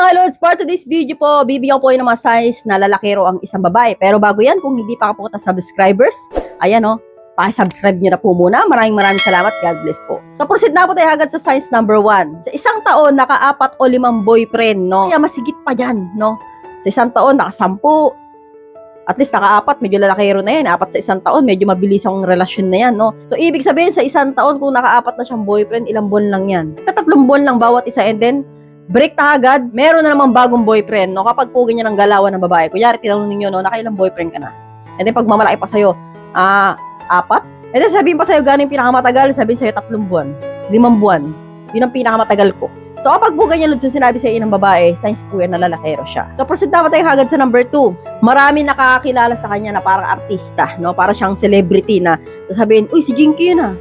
mga lords, for today's video po, bibigyan po yun ng mga size na lalakero ang isang babae. Pero bago yan, kung hindi pa ka po subscribers, ayan o, pakisubscribe nyo na po muna. Maraming maraming salamat. God bless po. So proceed na po tayo agad sa size number 1. Sa isang taon, naka-apat o limang boyfriend, no? Kaya masigit pa dyan, no? Sa isang taon, naka-sampu. At least naka-apat, medyo lalakero na yan. Apat sa isang taon, medyo mabilis ang relasyon na yan, no? So, ibig sabihin, sa isang taon, kung naka-apat na siyang boyfriend, ilang buwan lang yan. Tatlong buwan lang bawat isa. And then, break na agad, meron na namang bagong boyfriend, no? Kapag po ganyan ang galawan ng babae. Kunyari, tinanong ninyo, no? Nakailang boyfriend ka na? And then, pag mamalaki pa sa'yo, ah, apat? And then, sabihin pa sa'yo, gano'ng pinakamatagal? Sabihin sa'yo, tatlong buwan. Limang buwan. Yun ang pinakamatagal ko. So, kapag po ganyan, Lods, sinabi sa'yo ng babae, signs po yan na siya. So, proceed na tayo agad sa number two. Marami nakakakilala sa kanya na parang artista, no? Para siyang celebrity na sabihin, uy, si Jinky yun ah.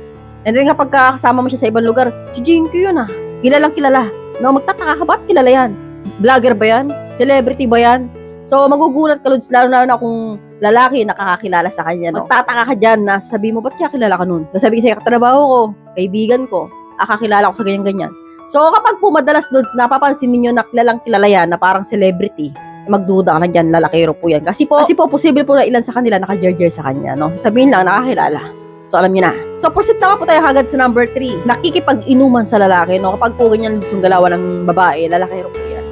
And then, kapag kasama mo siya sa ibang lugar, si Jinky yun ah. Kilalang kilala. No, magtataka ka, ba't kilala yan? Vlogger ba yan? Celebrity ba yan? So, magugulat ka, Lods, lalo na kung lalaki nakakakilala sa kanya, no? Magtataka ka dyan na sabi mo, ba't kaya kilala ka nun? Sabi ko sa'yo, katrabaho ko, kaibigan ko, akakilala ko sa ganyan-ganyan. So, kapag po madalas, Lods, napapansin ninyo na kilalang kilala yan, na parang celebrity, magduda ka na dyan, lalakero po yan. Kasi po, kasi po, posible po na ilan sa kanila naka-jerjer sa kanya, no? Sabihin lang, nakakilala. So, alam niyo na. So, proceed na po tayo agad sa number 3. Nakikipag-inuman sa lalaki, no? Kapag po ganyan lods yung galawan ng babae, lalakero po yan.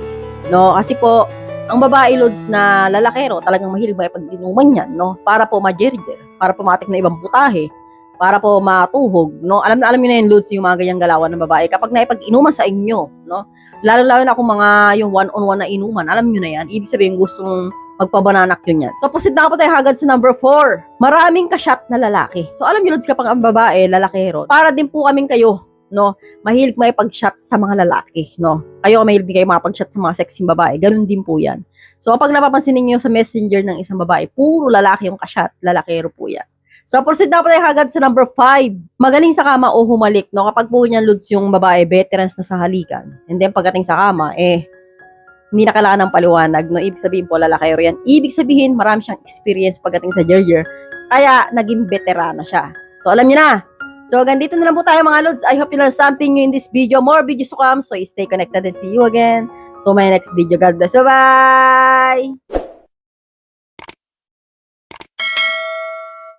No? Kasi po, ang babae lods na lalakero, talagang mahilig makipag-inuman yan, no? Para po ma-jerjer, para po matik na ibang putahe, para po matuhog, no? Alam na alam niyo na yung lods yung mga ganyang galawan ng babae. Kapag naipag-inuman sa inyo, no? Lalo-lalo na kung mga yung one-on-one na inuman, alam niyo na yan. Ibig sabihin, gustong magpabananak yun yan. So, proceed na po tayo agad sa number 4. Maraming kasyat na lalaki. So, alam niyo, Lods, kapag ang babae, lalakero, para din po kaming kayo, no? Mahilig may pag-shot sa mga lalaki, no? Kayo, mahilig din kayo makapag-shot sa mga sexy babae. Ganun din po yan. So, kapag napapansin niyo sa messenger ng isang babae, puro lalaki yung kasyat, lalakero po yan. So, proceed na po tayo agad sa number 5. Magaling sa kama o humalik, no? Kapag po niyan, Lods, yung babae, veterans na sa halikan. And then, pagdating sa kama, eh, hindi na kailangan ng paliwanag, no? Ibig sabihin po, lalakero yan. Ibig sabihin, marami siyang experience pagdating sa Jerjer. Kaya, naging veterana siya. So, alam niyo na. So, ganito na lang po tayo mga Lods. I hope you learned something new in this video. More videos to come. So, stay connected and see you again to my next video. God bless. Bye-bye!